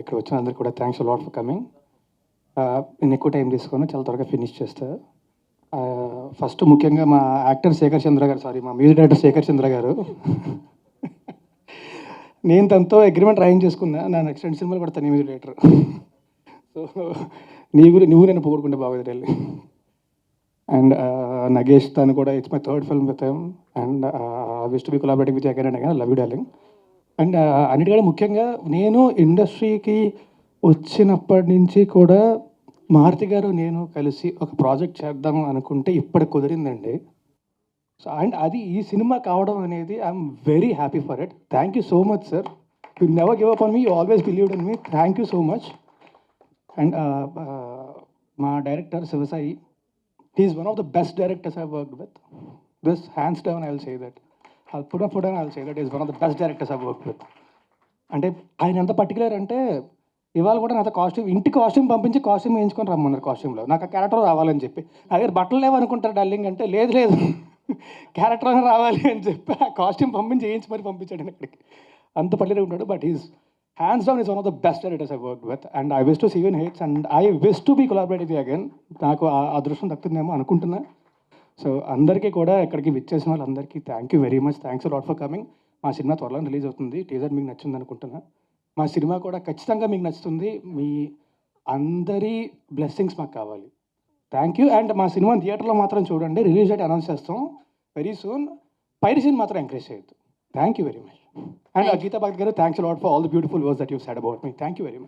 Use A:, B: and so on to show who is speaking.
A: ఇక్కడ వచ్చిన అందరికి కూడా థ్యాంక్స్ లాట్ ఫర్ కమింగ్ నేను ఎక్కువ టైం తీసుకొని చాలా త్వరగా ఫినిష్ చేస్తా. ఫస్ట్ ముఖ్యంగా మా యాక్టర్ శేఖర్ చంద్ర గారు సారీ మా మ్యూజిక్ డైరెక్టర్ శేఖర్ చంద్ర గారు. నేను తనతో అగ్రిమెంట్ రాయింగ్ చేసుకున్నా నా నెక్స్ట్ రెండు సినిమాలు కూడా తన మ్యూజిక్ డైరెక్టర్ సో నీ గురి నువ్వు నేను పోగొట్టుకుంటే బాగుంది వెళ్ళి అండ్ నగేష్ తను కూడా it's my third film with and wish to be collaborating with again and again love you darling and అన్నిటికంటే ముఖ్యంగా నేను ఇండస్ట్రీకి వచ్చినప్పటి నుంచి కూడా మారుతి గారు నేను కలిసి ఒక ప్రాజెక్ట్ చేద్దాం అనుకుంటే ఇప్పటికి కుదిరిందండి. సో అండ్ అది ఈ సినిమా కావడం అనేది I'm very happy for it. Thank you so much sir. You never give up on me you always believed in me. Thank you so much. And మా director Sivasai he's one of the best directors I work with. This hands down I will say that I'll put up put down, I'll say that is one of the best directors I've worked with. అంటే ఆయన ఎంత particular అంటే ఇవాళ కూడా నాతో costume ఇంటి costume పంపించి costume వేయించుకొని రమ్మన్నారు కాస్ట్యూమ్లో నాకు ఆ క్యారెక్టర్ రావాలని చెప్పి. నా దగ్గర బట్టలు లేవనుకుంటారు డల్లింగ్ అంటే లేదు లేదు. క్యారెక్టర్ అని రావాలి అని చెప్పి ఆ కాస్ట్యూమ్ పంపించి వేయించి మరి పంపించాడు ఇక్కడికి అంత పర్టికులర్ ఉంటాడు but is hands down is one of the best editors I work with and I wish to seven young heights and I wish to be collaborative again నాకు ఆ అదృష్టం దక్కుతుందేమో అనుకుంటున్నాను సో అందరికీ కూడా ఇక్కడికి విచ్చేసిన వాళ్ళందరికీ thank you very much thanks lot for coming మా సినిమా త్వరలో రిలీజ్ అవుతుంది. టీజర్ మీకు నచ్చింది అనుకుంటున్నా. మా సినిమా కూడా ఖచ్చితంగా మీకు నచ్చుతుంది. మీ అందరి బ్లెస్సింగ్స్ మాకు కావాలి. థ్యాంక్ యూ అండ్ మా సినిమా థియేటర్లో మాత్రం చూడండి. రిలీజ్ డేట్ అనౌన్స్ చేస్తాం. వెరీ సూన్ పైరసీని మాత్రం ఎంకరేజ్ చేయొద్దు. Thank you very much and Geetha Bhagat గారు thanks lot for all the beautiful words that you said about me thank you very much